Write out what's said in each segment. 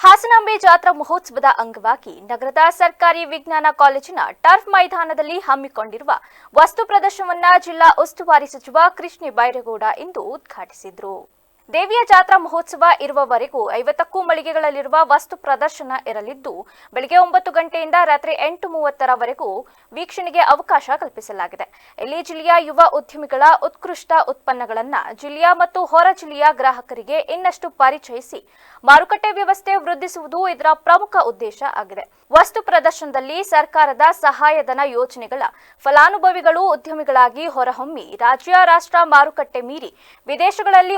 ಹಾಸನಾಂಬೆ ಜಾತ್ರಾ ಮಹೋತ್ಸವದ ಅಂಗವಾಗಿ ನಗರದ ಸರ್ಕಾರಿ ವಿಜ್ಞಾನ ಕಾಲೇಜಿನ ಟರ್ಫ್ ಮೈದಾನದಲ್ಲಿ ಹಮ್ಮಿಕೊಂಡಿರುವ ವಸ್ತು ಪ್ರದರ್ಶನವನ್ನ ಜಿಲ್ಲಾ ಉಸ್ತುವಾರಿ ಸಚಿವ ಕೃಷ್ಣ ಬೈರೇಗೌಡ ಇಂದು ಉದ್ಘಾಟಿಸಿದರು. ದೇವಿಯ ಜಾತ್ರಾ ಮಹೋತ್ಸವ ಇರುವವರೆಗೂ ಐವತ್ತಕ್ಕೂ ಮಳಿಗೆಗಳಲ್ಲಿರುವ ವಸ್ತು ಪ್ರದರ್ಶನ ಇರಲಿದ್ದು, ಬೆಳಗ್ಗೆ ಒಂಬತ್ತು ಗಂಟೆಯಿಂದ ರಾತ್ರಿ ಎಂಟು ಮೂವತ್ತರವರೆಗೂ ವೀಕ್ಷಣೆಗೆ ಅವಕಾಶ ಕಲ್ಪಿಸಲಾಗಿದೆ. ಇಲ್ಲಿ ಜಿಲ್ಲೆಯ ಯುವ ಉದ್ಯಮಿಗಳ ಉತ್ಕೃಷ್ಟ ಉತ್ಪನ್ನಗಳನ್ನು ಜಿಲ್ಲೆಯ ಮತ್ತು ಹೊರ ಜಿಲ್ಲೆಯ ಗ್ರಾಹಕರಿಗೆ ಇನ್ನಷ್ಟು ಪರಿಚಯಿಸಿ ಮಾರುಕಟ್ಟೆ ವ್ಯವಸ್ಥೆ ವೃದ್ಧಿಸುವುದು ಇದರ ಪ್ರಮುಖ ಉದ್ದೇಶ ಆಗಿದೆ. ವಸ್ತು ಪ್ರದರ್ಶನದಲ್ಲಿ ಸರ್ಕಾರದ ಸಹಾಯಧನ ಯೋಜನೆಗಳ ಫಲಾನುಭವಿಗಳು ಉದ್ಯಮಿಗಳಾಗಿ ಹೊರಹೊಮ್ಮಿ ರಾಜ್ಯ ರಾಷ್ಟ್ರ ಮಾರುಕಟ್ಟೆ ಮೀರಿ ವಿದೇಶಗಳಲ್ಲಿ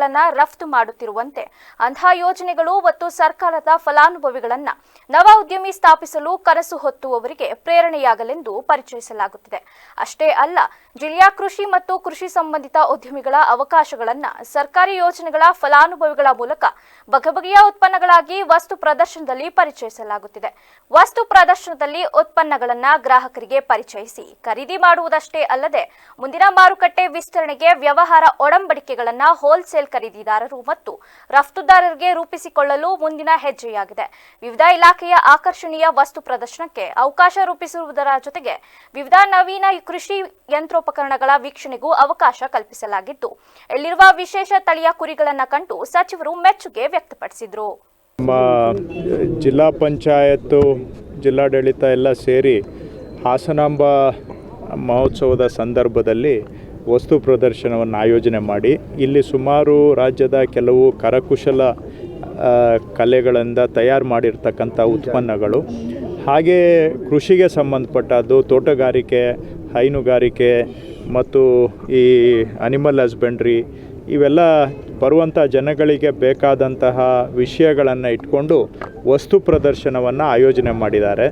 ಉತ್ಪನ್ನಗಳನ್ನು ರಫ್ತು ಮಾಡುತ್ತಿರುವಂತೆ. ಅಂತಹ ಯೋಜನೆಗಳು ಮತ್ತು ಸರ್ಕಾರದ ಫಲಾನುಭವಿಗಳನ್ನ ನವ ಉದ್ಯಮಿ ಸ್ಥಾಪಿಸಲು ಕನಸು ಹೊತ್ತುವವರಿಗೆ ಪ್ರೇರಣೆಯಾಗಲೆಂದು ಪರಿಚಯಿಸಲಾಗುತ್ತಿದೆ. ಅಷ್ಟೇ ಅಲ್ಲ, ಜಿಲ್ಲೆಯ ಕೃಷಿ ಮತ್ತು ಕೃಷಿ ಸಂಬಂಧಿತ ಉದ್ಯಮಿಗಳ ಅವಕಾಶಗಳನ್ನ ಸರ್ಕಾರಿ ಯೋಜನೆಗಳ ಫಲಾನುಭವಿಗಳ ಮೂಲಕ ಬಗೆಬಗೆಯ ಉತ್ಪನ್ನಗಳಾಗಿ ವಸ್ತು ಪ್ರದರ್ಶನದಲ್ಲಿ ಪರಿಚಯಿಸಲಾಗುತ್ತಿದೆ. ವಸ್ತು ಪ್ರದರ್ಶನದಲ್ಲಿ ಉತ್ಪನ್ನಗಳನ್ನ ಗ್ರಾಹಕರಿಗೆ ಪರಿಚಯಿಸಿ ಖರೀದಿ ಮಾಡುವುದಷ್ಟೇ ಅಲ್ಲದೆ, ಮುಂದಿನ ಮಾರುಕಟ್ಟೆ ವಿಸ್ತರಣೆಗೆ ವ್ಯವಹಾರ ಒಡಂಬಡಿಕೆಗಳನ್ನ ಹೋಲ್ಸೇಲ್ ಖರೀದಿದಾರರು ಮತ್ತು ರಫ್ತುದಾರರಿಗೆ ರೂಪಿಸಿಕೊಳ್ಳಲು ಮುಂದಿನ ಹೆಜ್ಜೆಯಾಗಿದೆ. ವಿವಿಧ ಇಲಾಖೆಯ ಆಕರ್ಷಣೀಯ ವಸ್ತು ಪ್ರದರ್ಶನಕ್ಕೆ ಅವಕಾಶ ರೂಪಿಸುವುದರ ಜೊತೆಗೆ ವಿವಿಧ ನವೀನ ಕೃಷಿ ಯಂತ್ರೋಪಕರಣಗಳ ವೀಕ್ಷಣೆಗೂ ಅವಕಾಶ ಕಲ್ಪಿಸಲಾಗಿದ್ದು ಇಲ್ಲಿರುವ ವಿಶೇಷ ತಳಿಯ ಕುರಿಗಳನ್ನು ಕಂಡು ಸಚಿವರು ಮೆಚ್ಚುಗೆ ವ್ಯಕ್ತಪಡಿಸಿದರು. ನಮ್ಮ ಜಿಲ್ಲಾ ಪಂಚಾಯತ್ತು, ಜಿಲ್ಲಾಡಳಿತ ಎಲ್ಲ ಸೇರಿ ಹಾಸನಾಂಬ ಮಹೋತ್ಸವದ ಸಂದರ್ಭದಲ್ಲಿ ವಸ್ತು ಪ್ರದರ್ಶನವನ್ನು ಆಯೋಜನೆ ಮಾಡಿ ಇಲ್ಲಿ ಸುಮಾರು ರಾಜ್ಯದ ಕೆಲವು ಕರಕುಶಲ ಕಲೆಗಳಿಂದ ತಯಾರು ಮಾಡಿರ್ತಕ್ಕಂಥ ಉತ್ಪನ್ನಗಳು. ಹಾಗೆ ಕೃಷಿಗೆ ಸಂಬಂಧಪಟ್ಟದ್ದು ತೋಟಗಾರಿಕೆ ಹೈನುಗಾರಿಕೆ ಮತ್ತು ಈ ಅನಿಮಲ್ ಹಸ್ಬೆಂಡ್ರಿ ಇವೆಲ್ಲ ಬರುವಂಥ ಜನಗಳಿಗೆ ಬೇಕಾದಂತಹ ವಿಷಯಗಳನ್ನು ಇಟ್ಕೊಂಡು ವಸ್ತು ಪ್ರದರ್ಶನವನ್ನು ಆಯೋಜನೆ ಮಾಡಿದ್ದಾರೆ.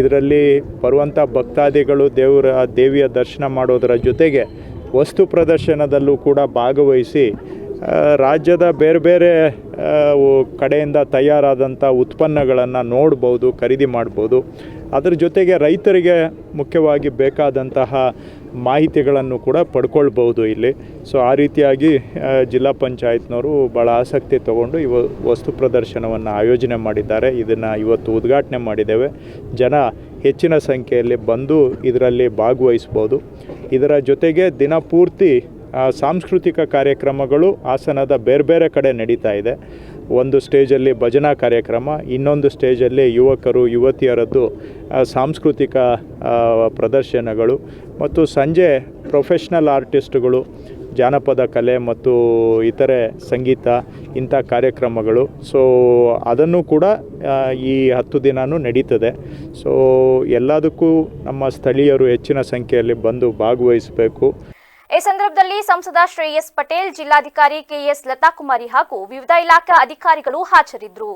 ಇದರಲ್ಲಿ ಬರುವಂಥ ಭಕ್ತಾದಿಗಳು ದೇವರ ದೇವಿಯ ದರ್ಶನ ಮಾಡೋದರ ಜೊತೆಗೆ ವಸ್ತು ಪ್ರದರ್ಶನದಲ್ಲೂ ಕೂಡ ಭಾಗವಹಿಸಿ ರಾಜ್ಯದ ಬೇರೆ ಬೇರೆ ಕಡೆಯಿಂದ ತಯಾರಾದಂಥ ಉತ್ಪನ್ನಗಳನ್ನು ನೋಡ್ಬೋದು, ಖರೀದಿ ಮಾಡ್ಬೋದು. ಅದ್ರ ಜೊತೆಗೆ ರೈತರಿಗೆ ಮುಖ್ಯವಾಗಿ ಬೇಕಾದಂತಹ ಮಾಹಿತಿಗಳನ್ನು ಕೂಡ ಪಡ್ಕೊಳ್ಬೋದು ಇಲ್ಲಿ. ಸೊ ಆ ರೀತಿಯಾಗಿ ಜಿಲ್ಲಾ ಪಂಚಾಯತ್ನವರು ಭಾಳ ಆಸಕ್ತಿ ತಗೊಂಡು ಇವ, ವಸ್ತು ಪ್ರದರ್ಶನವನ್ನು ಆಯೋಜನೆ ಮಾಡಿದ್ದಾರೆ. ಇದನ್ನು ಇವತ್ತು ಉದ್ಘಾಟನೆ ಮಾಡಿದ್ದೇವೆ. ಜನ ಹೆಚ್ಚಿನ ಸಂಖ್ಯೆಯಲ್ಲಿ ಬಂದು ಇದರಲ್ಲಿ ಭಾಗವಹಿಸ್ಬೋದು. ಇದರ ಜೊತೆಗೆ ದಿನಪೂರ್ತಿ ಸಾಂಸ್ಕೃತಿಕ ಕಾರ್ಯಕ್ರಮಗಳು ಹಾಸನದ ಬೇರೆ ಬೇರೆ ಕಡೆ ನಡೀತಾ ಇದೆ. ಒಂದು ಸ್ಟೇಜಲ್ಲಿ ಭಜನಾ ಕಾರ್ಯಕ್ರಮ, ಇನ್ನೊಂದು ಸ್ಟೇಜಲ್ಲಿ ಯುವಕರು, ಯುವತಿಯರದ್ದು ಸಾಂಸ್ಕೃತಿಕ ಪ್ರದರ್ಶನಗಳು ಮತ್ತು ಸಂಜೆ ಪ್ರೊಫೆಷ್ನಲ್ ಆರ್ಟಿಸ್ಟ್ಗಳು, ಜಾನಪದ ಕಲೆ ಮತ್ತು ಇತರೆ ಸಂಗೀತ ಇಂಥ ಕಾರ್ಯಕ್ರಮಗಳು. ಸೊ, ಅದನ್ನು ಕೂಡ ಈ ಹತ್ತು ದಿನವೂ ನಡೀತದೆ. ಸೊ, ಎಲ್ಲದಕ್ಕೂ ನಮ್ಮ ಸ್ಥಳೀಯರು ಹೆಚ್ಚಿನ ಸಂಖ್ಯೆಯಲ್ಲಿ ಬಂದು ಭಾಗವಹಿಸಬೇಕು. ಈ ಸಂದರ್ಭದಲ್ಲಿ ಸಂಸದ ಶ್ರೇಯಸ್ ಪಟೇಲ್ ಜಿಲ್ಲಾಧಿಕಾರಿ ಕೆಎಸ್ ಲತಾಕುಮಾರಿ ಹಾಗೂ ವಿವಿಧ ಇಲಾಖಾ ಅಧಿಕಾರಿಗಳು ಹಾಜರಿದ್ದರು.